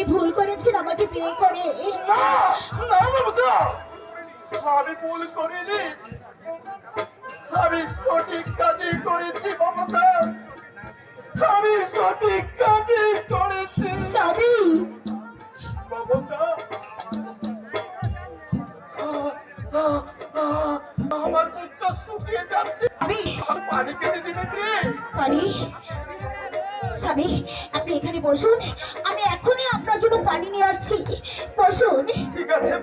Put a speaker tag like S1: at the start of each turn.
S1: আমি ভুল করেছি আমাকে বিয়ে করে। আমার
S2: আমি
S1: পানি কেটে দিবে
S2: পানি। স্বামী আপনি এখানে বসুন। আমি এখনই আপনার জন্য পানি নিয়ে আসছি। বসুন।
S1: ঠিক আছে